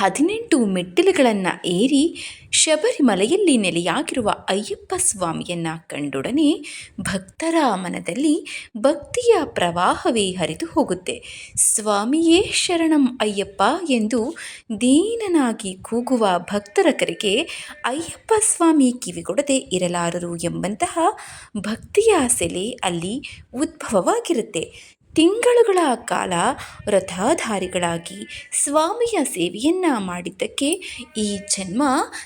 ಹದಿನೆಂಟು ಮೆಟ್ಟಿಲುಗಳನ್ನು ಏರಿ ಶಬರಿಮಲೆಯಲ್ಲಿ ನೆಲೆಯಾಗಿರುವ ಅಯ್ಯಪ್ಪ ಸ್ವಾಮಿಯನ್ನು ಕಂಡೊಡನೆ ಭಕ್ತರ ಮನದಲ್ಲಿ ಭಕ್ತಿಯ ಪ್ರವಾಹವೇ ಹರಿದು ಹೋಗುತ್ತೆ. ಸ್ವಾಮಿಯೇ ಶರಣಂ ಅಯ್ಯಪ್ಪ ಎಂದು ದೀನನಾಗಿ ಕೂಗುವ ಭಕ್ತರ ಕರೆಗೆ ಅಯ್ಯಪ್ಪ ಸ್ವಾಮಿ ಕಿವಿಗೊಡದೆ ಇರಲಾರರು ಎಂಬಂತಹ ಭಕ್ತಿಯ ಸೆಲೆ ಅಲ್ಲಿ ಉದ್ಭವವಾಗಿರುತ್ತೆ. ತಿಂಗಳುಗಳ ಕಾಲ ವ್ರತಧಾರಿಗಳಾಗಿ ಸ್ವಾಮಿಯ ಸೇವೆಯನ್ನು ಮಾಡಿದ್ದಕ್ಕೆ ಈ ಜನ್ಮ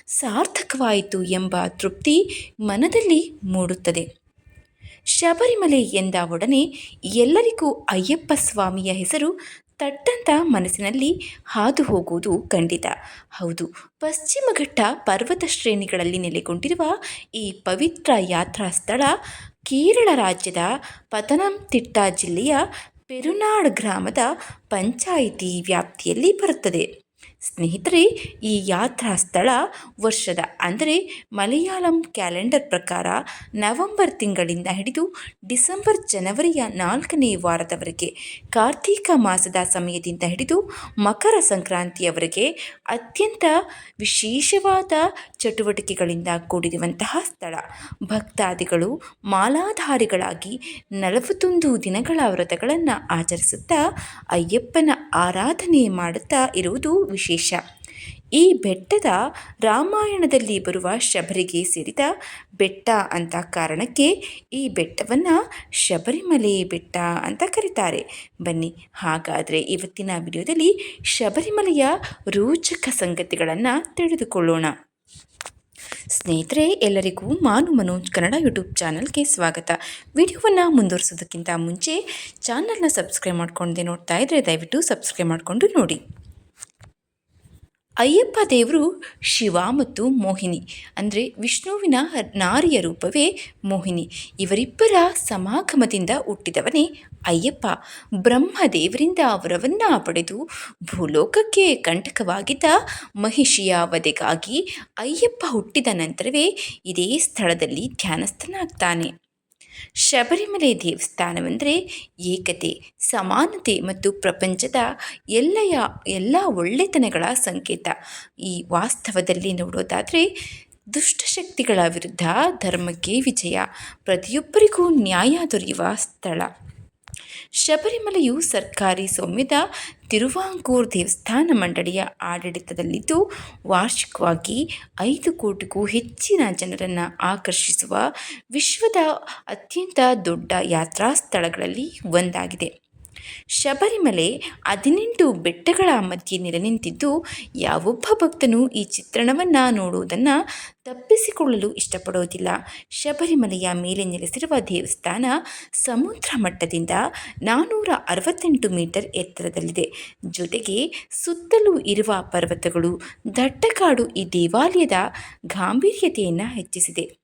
ಸಾರ್ಥಕವಾಯಿತು ಎಂಬ ತೃಪ್ತಿ ಮನದಲ್ಲಿ ಮೂಡುತ್ತದೆ. ಶಬರಿಮಲೆ ಎಂದ ಒಡನೆ ಎಲ್ಲರಿಗೂ ಅಯ್ಯಪ್ಪ ಸ್ವಾಮಿಯ ಹೆಸರು ತಟ್ಟಂತ ಮನಸ್ಸಿನಲ್ಲಿ ಹಾದು ಹೋಗುವುದು ಖಂಡಿತ. ಹೌದು, ಪಶ್ಚಿಮಘಟ್ಟ ಪರ್ವತ ಶ್ರೇಣಿಗಳಲ್ಲಿ ನೆಲೆಗೊಂಡಿರುವ ಈ ಪವಿತ್ರ ಯಾತ್ರಾ ಸ್ಥಳ ಕೇರಳ ರಾಜ್ಯದ ಪತನಂತಿಟ್ಟ ಜಿಲ್ಲೆಯ ಪೆರುನಾಡ್ ಗ್ರಾಮದ ಪಂಚಾಯಿತಿ ವ್ಯಾಪ್ತಿಯಲ್ಲಿ ಬರುತ್ತದೆ. ಸ್ನೇಹಿತರೆ, ಈ ಯಾತ್ರಾ ಸ್ಥಳ ವರ್ಷದ ಅಂದರೆ ಮಲಯಾಳಂ ಕ್ಯಾಲೆಂಡರ್ ಪ್ರಕಾರ ನವೆಂಬರ್ ತಿಂಗಳಿಂದ ಹಿಡಿದು ಡಿಸೆಂಬರ್ ಜನವರಿಯ ನಾಲ್ಕನೇ ವಾರದವರೆಗೆ ಕಾರ್ತೀಕ ಮಾಸದ ಸಮಯದಿಂದ ಹಿಡಿದು ಮಕರ ಸಂಕ್ರಾಂತಿಯವರೆಗೆ ಅತ್ಯಂತ ವಿಶೇಷವಾದ ಚಟುವಟಿಕೆಗಳಿಂದ ಕೂಡಿರುವಂತಹ ಸ್ಥಳ. ಭಕ್ತಾದಿಗಳು ಮಾಲಾಧಾರಿಗಳಾಗಿ ನಲವತ್ತೊಂದು ದಿನಗಳ ವ್ರತಗಳನ್ನು ಆಚರಿಸುತ್ತಾ ಅಯ್ಯಪ್ಪನ ಆರಾಧನೆ ಮಾಡುತ್ತಾ ಇರುವುದು ವಿಶೇಷ. ಈ ಬೆಟ್ಟದ ರಾಮಾಯಣದಲ್ಲಿ ಬರುವ ಶಬರಿಗೆ ಸೇರಿದ ಬೆಟ್ಟ ಅಂತ ಕಾರಣಕ್ಕೆ ಈ ಬೆಟ್ಟವನ್ನು ಶಬರಿಮಲೆ ಬೆಟ್ಟ ಅಂತ ಕರೀತಾರೆ. ಬನ್ನಿ, ಹಾಗಾದರೆ ಇವತ್ತಿನ ವಿಡಿಯೋದಲ್ಲಿ ಶಬರಿಮಲೆಯ ರೋಚಕ ಸಂಗತಿಗಳನ್ನು ತಿಳಿದುಕೊಳ್ಳೋಣ. ಸ್ನೇಹಿತರೆ, ಎಲ್ಲರಿಗೂ ಮಾನು ಮನೋಜ್ ಕನ್ನಡ ಯೂಟ್ಯೂಬ್ ಚಾನಲ್ಗೆ ಸ್ವಾಗತ. ವಿಡಿಯೋವನ್ನು ಮುಂದುವರಿಸೋದಕ್ಕಿಂತ ಮುಂಚೆ, ಚಾನಲ್ನ ಸಬ್ಸ್ಕ್ರೈಬ್ ಮಾಡ್ಕೊಂಡೆ ನೋಡ್ತಾ ಇದ್ದರೆ ದಯವಿಟ್ಟು ಸಬ್ಸ್ಕ್ರೈಬ್ ಮಾಡಿಕೊಂಡು ನೋಡಿ. ಅಯ್ಯಪ್ಪ ದೇವರು ಶಿವ ಮತ್ತು ಮೋಹಿನಿ. ಅಂದರೆ ವಿಷ್ಣುವಿನ ನಾರಿಯ ರೂಪವೇ ಮೋಹಿನಿ. ಇವರಿಬ್ಬರ ಸಮಾಗಮದಿಂದ ಹುಟ್ಟಿದವನೇ ಅಯ್ಯಪ್ಪ. ಬ್ರಹ್ಮದೇವರಿಂದ ವರವನ್ನು ಪಡೆದು ಭೂಲೋಕಕ್ಕೆ ಕಂಟಕವಾಗಿದ್ದ ಮಹಿಷಿಯ ವಧೆಗಾಗಿ ಅಯ್ಯಪ್ಪ ಹುಟ್ಟಿದ ನಂತರವೇ ಇದೇ ಸ್ಥಳದಲ್ಲಿ ಧ್ಯಾನಸ್ಥನಾಗ್ತಾನೆ. ಶಬರಿಮಲೆ ದೇವಸ್ಥಾನವೆಂದರೆ ಏಕತೆ, ಸಮಾನತೆ ಮತ್ತು ಪ್ರಪಂಚದ ಎಲ್ಲಯ ಎಲ್ಲ ಒಳ್ಳೆತನಗಳ ಸಂಕೇತ. ಈ ವಾಸ್ತವದಲ್ಲಿ ನೋಡೋದಾದರೆ ದುಷ್ಟಶಕ್ತಿಗಳ ವಿರುದ್ಧ ಧರ್ಮಕ್ಕೆ ವಿಜಯ, ಪ್ರತಿಯೊಬ್ಬರಿಗೂ ನ್ಯಾಯ ದೊರೆಯುವ ಸ್ಥಳ. ಶಬರಿಮಲೆಯು ಸರ್ಕಾರಿ ಸ್ವಾಮ್ಯದ ತಿರುವಾಂಕೂರ್ ದೇವಸ್ಥಾನ ಮಂಡಳಿಯ ಆಡಳಿತದಲ್ಲಿದ್ದು, ವಾರ್ಷಿಕವಾಗಿ ಐದು ಕೋಟಿಗೂ ಹೆಚ್ಚಿನ ಜನರನ್ನು ಆಕರ್ಷಿಸುವ ವಿಶ್ವದ ಅತ್ಯಂತ ದೊಡ್ಡ ಯಾತ್ರಾ ಸ್ಥಳಗಳಲ್ಲಿ ಒಂದಾಗಿದೆ. ಶಬರಿಮಲೆ ಹದಿನೆಂಟು ಬೆಟ್ಟಗಳ ಮಧ್ಯೆ ನೆಲೆ ನಿಂತಿದ್ದು, ಯಾವೊಬ್ಬ ಭಕ್ತನು ಈ ಚಿತ್ರಣವನ್ನು ನೋಡುವುದನ್ನು ತಪ್ಪಿಸಿಕೊಳ್ಳಲು ಇಷ್ಟಪಡೋದಿಲ್ಲ ಶಬರಿಮಲೆಯ ಮೇಲೆ ನೆಲೆಸಿರುವ ದೇವಸ್ಥಾನ ಸಮುದ್ರ ಮಟ್ಟದಿಂದ ನಾನ್ನೂರ ಅರವತ್ತೆಂಟು ಮೀಟರ್ ಎತ್ತರದಲ್ಲಿದೆ. ಜೊತೆಗೆ ಸುತ್ತಲೂ ಇರುವ ಪರ್ವತಗಳು ದಟ್ಟಕಾಡು ಈ ದೇವಾಲಯದ ಗಾಂಭೀರ್ಯತೆಯನ್ನು ಹೆಚ್ಚಿಸಿದೆ.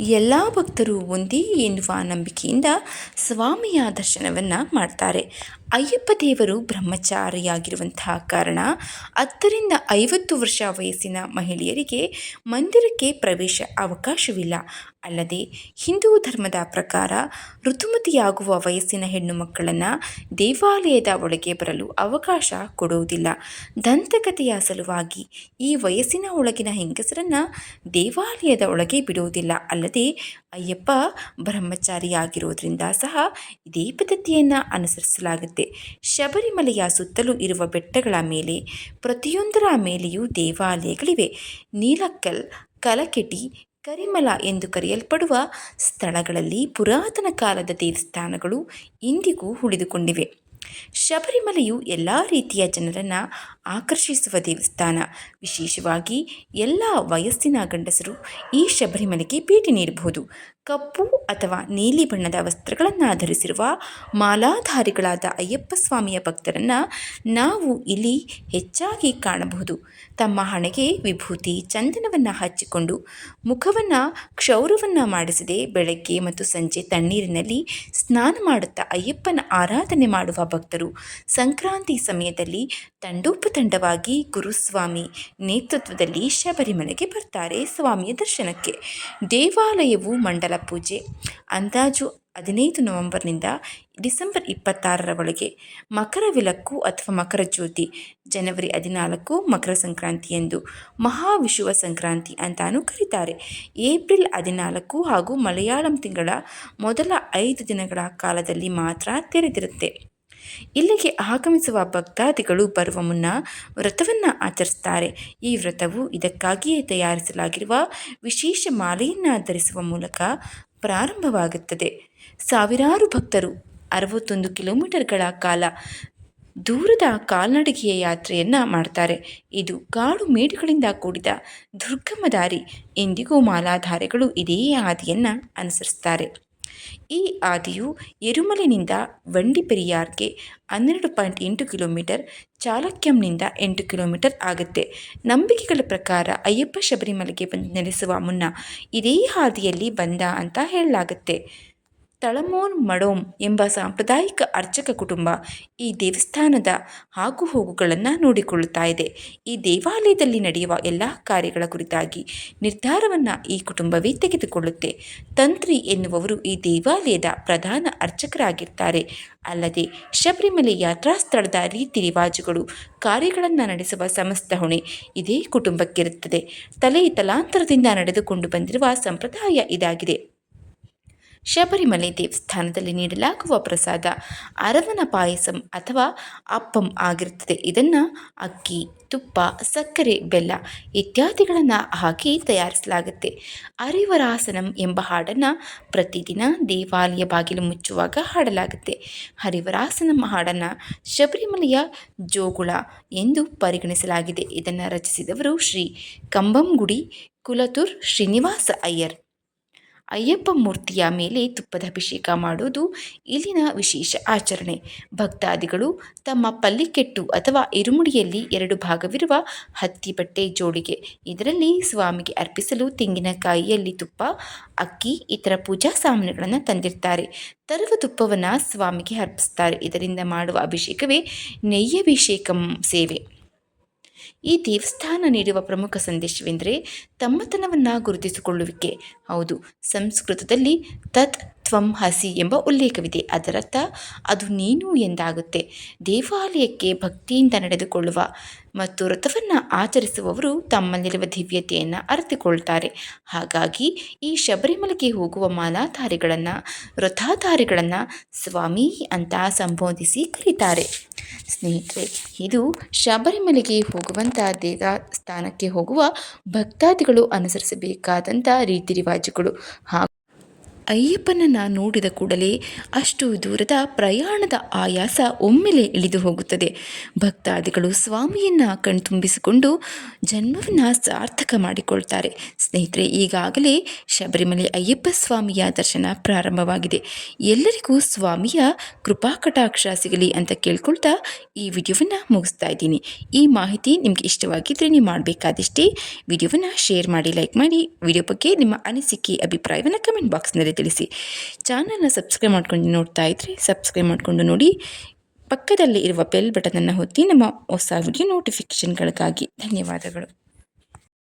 ಎಲ್ಲ ಭಕ್ತರು ಒಂದೇ ಎನ್ನುವ ನಂಬಿಕೆಯಿಂದ ಸ್ವಾಮಿಯ ದರ್ಶನವನ್ನು ಮಾಡ್ತಾರೆ. ಅಯ್ಯಪ್ಪ ದೇವರು ಬ್ರಹ್ಮಚಾರಿಯಾಗಿರುವಂತಹ ಕಾರಣ ಹತ್ತರಿಂದ ಐವತ್ತು ವರ್ಷ ವಯಸ್ಸಿನ ಮಹಿಳೆಯರಿಗೆ ಮಂದಿರಕ್ಕೆ ಪ್ರವೇಶ ಅವಕಾಶವಿಲ್ಲ. ಅಲ್ಲದೆ ಹಿಂದೂ ಧರ್ಮದ ಪ್ರಕಾರ ಋತುಮತಿಯಾಗುವ ವಯಸ್ಸಿನ ಹೆಣ್ಣು ಮಕ್ಕಳನ್ನು ದೇವಾಲಯದ ಒಳಗೆ ಬರಲು ಅವಕಾಶ ಕೊಡುವುದಿಲ್ಲ. ದಂತಕತೆಯ ಸಲುವಾಗಿ ಈ ವಯಸ್ಸಿನ ಒಳಗಿನ ಹೆಂಗಸರನ್ನು ದೇವಾಲಯದ ಒಳಗೆ ಬಿಡುವುದಿಲ್ಲ. ಅಲ್ಲದೆ ಅಯ್ಯಪ್ಪ ಬ್ರಹ್ಮಚಾರಿಯಾಗಿರೋದ್ರಿಂದ ಸಹ ಇದೇ ಪದ್ಧತಿಯನ್ನು ಅನುಸರಿಸಲಾಗುತ್ತೆ ಶಬರಿಮಲೆಯ ಸುತ್ತಲೂ ಇರುವ ಬೆಟ್ಟಗಳ ಮೇಲೆ ಪ್ರತಿಯೊಂದರ ಮೇಲೆಯೂ ದೇವಾಲಯಗಳಿವೆ. ನೀಲಕ್ಕಲ್ ಕಲಕೆಟಿ ಕರಿಮಲ ಎಂದು ಕರೆಯಲ್ಪಡುವ ಸ್ಥಳಗಳಲ್ಲಿ ಪುರಾತನ ಕಾಲದ ದೇವಸ್ಥಾನಗಳು ಇಂದಿಗೂ ಉಳಿದುಕೊಂಡಿವೆ. ಶಬರಿಮಲೆಯು ಎಲ್ಲ ರೀತಿಯ ಜನರನ್ನು ಆಕರ್ಷಿಸುವ ದೇವಸ್ಥಾನ. ವಿಶೇಷವಾಗಿ ಎಲ್ಲ ವಯಸ್ಸಿನ ಗಂಡಸರು ಈ ಶಬರಿಮಲೆಗೆ ಭೇಟಿ ನೀಡಬಹುದು. ಕಪ್ಪು ಅಥವಾ ನೀಲಿ ಬಣ್ಣದ ವಸ್ತ್ರಗಳನ್ನು ಧರಿಸಿರುವ ಮಾಲಾಧಾರಿಗಳಾದ ಅಯ್ಯಪ್ಪ ಸ್ವಾಮಿಯ ಭಕ್ತರನ್ನು ನಾವು ಇಲ್ಲಿ ಹೆಚ್ಚಾಗಿ ಕಾಣಬಹುದು. ತಮ್ಮ ಹಣೆಗೆ ವಿಭೂತಿ, ಚಂದನವನ್ನು ಹಚ್ಚಿಕೊಂಡು ಮುಖವನ್ನು, ಕ್ಷೌರವನ್ನು ಮಾಡಿಸದೆ ಬೆಳಗ್ಗೆ ಮತ್ತು ಸಂಜೆ ತಣ್ಣೀರಿನಲ್ಲಿ ಸ್ನಾನ ಮಾಡುತ್ತಾ ಅಯ್ಯಪ್ಪನ ಆರಾಧನೆ ಮಾಡುವ ಭಕ್ತರು ಸಂಕ್ರಾಂತಿ ಸಮಯದಲ್ಲಿ ತಂಡೋಪತಂಡವಾಗಿ ಗುರುಸ್ವಾಮಿ ನೇತೃತ್ವದಲ್ಲಿ ಶಬರಿಮಲೆಗೆ ಬರ್ತಾರೆ ಸ್ವಾಮಿಯ ದರ್ಶನಕ್ಕೆ. ದೇವಾಲಯವು ಮಂಡಲ ಪೂಜೆ. ಅಂದಾಜು ಹದಿನೈದು ನವೆಂಬರ್ನಿಂದ ಡಿಸೆಂಬರ್ ಇಪ್ಪತ್ತಾರರ ಒಳಗೆ ಮಕರ ವಿಲಕ್ಕು ಅಥವಾ ಮಕರ ಜ್ಯೋತಿ, ಜನವರಿ ಹದಿನಾಲ್ಕು ಮಕರ ಸಂಕ್ರಾಂತಿಯಂದು ಮಹಾವಿಷುವ ಸಂಕ್ರಾಂತಿ ಅಂತಾನೂ ಕರೀತಾರೆ. ಏಪ್ರಿಲ್ ಹದಿನಾಲ್ಕು ಹಾಗೂ ಮಲಯಾಳಂ ತಿಂಗಳ ಮೊದಲ ಐದು ದಿನಗಳ ಕಾಲದಲ್ಲಿ ಮಾತ್ರ ತೆರೆದಿರುತ್ತೆ. ಇಲ್ಲಿಗೆ ಆಗಮಿಸುವ ಭಕ್ತಾದಿಗಳು ಬರುವ ಮುನ್ನ ವ್ರತವನ್ನು ಆಚರಿಸ್ತಾರೆ ಈ ವ್ರತವು ಇದಕ್ಕಾಗಿಯೇ ತಯಾರಿಸಲಾಗಿರುವ ವಿಶೇಷ ಮಾಲೆಯನ್ನು ಧರಿಸುವ ಮೂಲಕ ಪ್ರಾರಂಭವಾಗುತ್ತದೆ. ಸಾವಿರಾರು ಭಕ್ತರು ಅರವತ್ತೊಂದು ಕಿಲೋಮೀಟರ್ಗಳ ಕಾಲ ದೂರದ ಕಾಲ್ನಡಿಗೆಯ ಯಾತ್ರೆಯನ್ನು ಮಾಡ್ತಾರೆ. ಇದು ಕಾಡು ಮೇಡುಗಳಿಂದ ಕೂಡಿದ ದುರ್ಗಮ ದಾರಿ. ಎಂದಿಗೂ ಮಾಲಾಧಾರೆಗಳು ಇದೇ ಹಾದಿಯನ್ನು ಅನುಸರಿಸ್ತಾರೆ ಈ ಹಾದಿಯು ಎರುಮಲಿನಿಂದ ವಂಡಿಪೆರಿಯಾರ್ಗೆ ಹನ್ನೆರಡು ಪಾಯಿಂಟ್ ಎಂಟು ಕಿಲೋಮೀಟರ್, ಚಾಲಕ್ಯಂನಿಂದ ಎಂಟು ಕಿಲೋಮೀಟರ್ ಆಗುತ್ತೆ. ನಂಬಿಕೆಗಳ ಪ್ರಕಾರ ಅಯ್ಯಪ್ಪ ಶಬರಿಮಲೆಗೆ ಬಂದು ನೆಲೆಸುವ ಮುನ್ನ ಇದೇ ಹಾದಿಯಲ್ಲಿ ಬಂದ ಅಂತ ಹೇಳಲಾಗುತ್ತೆ. ತಳಮೋನ್ ಮಡೋಮ್ ಎಂಬ ಸಾಂಪ್ರದಾಯಿಕ ಅರ್ಚಕ ಕುಟುಂಬ ಈ ದೇವಸ್ಥಾನದ ಆಗುಹೋಗುಗಳನ್ನು ನೋಡಿಕೊಳ್ಳುತ್ತಾ ಇದೆ. ಈ ದೇವಾಲಯದಲ್ಲಿ ನಡೆಯುವ ಎಲ್ಲ ಕಾರ್ಯಗಳ ಕುರಿತಾಗಿ ನಿರ್ಧಾರವನ್ನು ಈ ಕುಟುಂಬವೇ ತೆಗೆದುಕೊಳ್ಳುತ್ತೆ. ತಂತ್ರಿ ಎನ್ನುವವರು ಈ ದೇವಾಲಯದ ಪ್ರಧಾನ ಅರ್ಚಕರಾಗಿರ್ತಾರೆ. ಅಲ್ಲದೆ ಶಬರಿಮಲೆ ಯಾತ್ರಾ ಸ್ಥಳದ ರೀತಿ ರಿವಾಜುಗಳು, ಕಾರ್ಯಗಳನ್ನು ನಡೆಸುವ ಸಮಸ್ತ ಹೊಣೆ ಇದೇ ಕುಟುಂಬಕ್ಕಿರುತ್ತದೆ. ತಲೆ ತಲಾಂತರದಿಂದ ನಡೆದುಕೊಂಡು ಬಂದಿರುವ ಸಂಪ್ರದಾಯ ಇದಾಗಿದೆ. ಶಬರಿಮಲೆ ದೇವಸ್ಥಾನದಲ್ಲಿ ನೀಡಲಾಗುವ ಪ್ರಸಾದ ಅರವನ ಪಾಯಸಂ ಅಥವಾ ಅಪ್ಪಂ ಆಗಿರುತ್ತದೆ. ಇದನ್ನು ಅಕ್ಕಿ, ತುಪ್ಪ, ಸಕ್ಕರೆ, ಬೆಲ್ಲ ಇತ್ಯಾದಿಗಳನ್ನು ಹಾಕಿ ತಯಾರಿಸಲಾಗುತ್ತೆ. ಹರಿವರಾಸನಂ ಎಂಬ ಹಾಡನ್ನು ಪ್ರತಿದಿನ ದೇವಾಲಯ ಬಾಗಿಲು ಮುಚ್ಚುವಾಗ ಹಾಡಲಾಗುತ್ತೆ. ಹರಿವರಾಸನಂ ಹಾಡನ್ನು ಶಬರಿಮಲೆಯ ಜೋಗುಳ ಎಂದು ಪರಿಗಣಿಸಲಾಗಿದೆ. ಇದನ್ನು ರಚಿಸಿದವರು ಶ್ರೀ ಕಂಬಂಗುಡಿ ಕುಲತೂರ್ ಶ್ರೀನಿವಾಸ ಅಯ್ಯರ್. ಅಯ್ಯಪ್ಪ ಮೂರ್ತಿಯ ಮೇಲೆ ತುಪ್ಪದ ಅಭಿಷೇಕ ಮಾಡುವುದು ಇಲ್ಲಿನ ವಿಶೇಷ ಆಚರಣೆ. ಭಕ್ತಾದಿಗಳು ತಮ್ಮ ಪಲ್ಲಿಕೆಟ್ಟು ಅಥವಾ ಇರುಮುಡಿಯಲ್ಲಿ ಎರಡು ಭಾಗವಿರುವ ಹತ್ತಿ ಬಟ್ಟೆ ಜೋಡಿಗೆ, ಇದರಲ್ಲಿ ಸ್ವಾಮಿಗೆ ಅರ್ಪಿಸಲು ತೆಂಗಿನಕಾಯಿಯಲ್ಲಿ ತುಪ್ಪ, ಅಕ್ಕಿ, ಇತರ ಪೂಜಾ ಸಾಮಾನುಗಳನ್ನು ತಂದಿರ್ತಾರೆ. ತರುವ ತುಪ್ಪವನ್ನು ಸ್ವಾಮಿಗೆ ಅರ್ಪಿಸ್ತಾರೆ. ಇದರಿಂದ ಮಾಡುವ ಅಭಿಷೇಕವೇ ನೆಯ್ಯಭಿಷೇಕಂ ಸೇವೆ. ಈ ದೇವಸ್ಥಾನ ನೀಡುವ ಪ್ರಮುಖ ಸಂದೇಶವೆಂದರೆ ತಮ್ಮತನವನ್ನು ಗುರುತಿಸಿಕೊಳ್ಳುವಿಕೆ. ಹೌದು ಸಂಸ್ಕೃತದಲ್ಲಿ ತತ್ ತ್ವಂ ಹಸಿ ಎಂಬ ಉಲ್ಲೇಖವಿದೆ. ಅದರರ್ಥ, ಅದು ನೀನು ಎಂದಾಗುತ್ತೆ. ದೇವಾಲಯಕ್ಕೆ ಭಕ್ತಿಯಿಂದ ನಡೆದುಕೊಳ್ಳುವ ಮತ್ತು ವ್ರತವನ್ನು ಆಚರಿಸುವವರು ತಮ್ಮಲ್ಲಿರುವ ದಿವ್ಯತೆಯನ್ನು ಅರಿತುಕೊಳ್ತಾರೆ. ಹಾಗಾಗಿ, ಈ ಶಬರಿಮಲೆಗೆ ಹೋಗುವ ಮಾಲಾಧಾರಿಗಳನ್ನು ವ್ರತಾಧಾರಿಗಳನ್ನು ಸ್ವಾಮಿ ಅಂತ ಸಂಬೋಧಿಸಿ ಕರೀತಾರೆ. ಸ್ನೇಹಿತರೆ, ಇದು ಶಬರಿಮಲೆಗೆ ಹೋಗುವಂಥ ದೇವಸ್ಥಾನಕ್ಕೆ ಹೋಗುವ ಭಕ್ತಾದಿಗಳು ಅನುಸರಿಸಬೇಕಾದಂಥ ರೀತಿ ರಿವಾಜುಗಳು. ಹಾಗೂ ಅಯ್ಯಪ್ಪನನ್ನು ನೋಡಿದ ಕೂಡಲೇ ಅಷ್ಟು ದೂರದ ಪ್ರಯಾಣದ ಆಯಾಸ ಒಮ್ಮೆಲೆ ಇಳಿದು ಹೋಗುತ್ತದೆ. ಭಕ್ತಾದಿಗಳು ಸ್ವಾಮಿಯನ್ನು ಕಣ್ತುಂಬಿಸಿಕೊಂಡು ಜನ್ಮವನ್ನು ಸಾರ್ಥಕ ಮಾಡಿಕೊಳ್ತಾರೆ. ಸ್ನೇಹಿತರೆ, ಈಗಾಗಲೇ ಶಬರಿಮಲೆ ಅಯ್ಯಪ್ಪ ಸ್ವಾಮಿಯ ದರ್ಶನ ಪ್ರಾರಂಭವಾಗಿದೆ. ಎಲ್ಲರಿಗೂ ಸ್ವಾಮಿಯ ಕೃಪಾ ಕಟಾಕ್ಷ ಸಿಗಲಿ ಅಂತ ಕೇಳ್ಕೊಳ್ತಾ ಈ ವಿಡಿಯೋವನ್ನು ಮುಗಿಸ್ತಾ ಇದ್ದೀನಿ. ಈ ಮಾಹಿತಿ ನಿಮಗೆ ಇಷ್ಟವಾಗಿದ್ದರೆ ನೀವು ಮಾಡಬೇಕಾದಷ್ಟೇ ವಿಡಿಯೋವನ್ನು ಶೇರ್ ಮಾಡಿ, ಲೈಕ್ ಮಾಡಿ. ವಿಡಿಯೋ ಬಗ್ಗೆ ನಿಮ್ಮ ಅನಿಸಿಕೆ, ಅಭಿಪ್ರಾಯವನ್ನು ಕಮೆಂಟ್ ಬಾಕ್ಸ್ನಲ್ಲಿ ತಿಳಿಸಿ. ಚಾನಲ್ನ ಸಬ್ಸ್ಕ್ರೈಬ್ ಮಾಡ್ಕೊಂಡು ನೋಡ್ತಾ ಇದ್ದರೆ ಸಬ್ಸ್ಕ್ರೈಬ್ ಮಾಡಿಕೊಂಡು ನೋಡಿ. ಪಕ್ಕದಲ್ಲಿ ಇರುವ ಬೆಲ್ ಬಟನನ್ನು ಹೊತ್ತಿ ನಮ್ಮ ಹೊಸ ವಿಡಿಯೋ ನೋಟಿಫಿಕೇಷನ್ಗಳಿಗಾಗಿ ಧನ್ಯವಾದಗಳು.